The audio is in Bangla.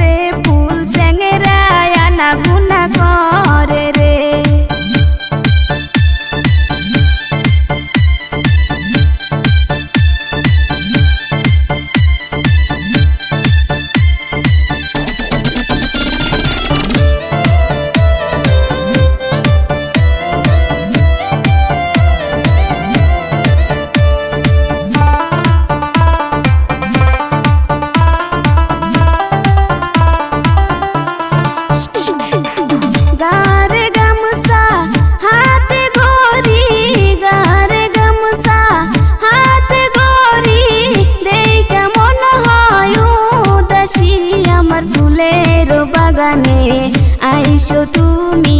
tempo. আইসো তুমি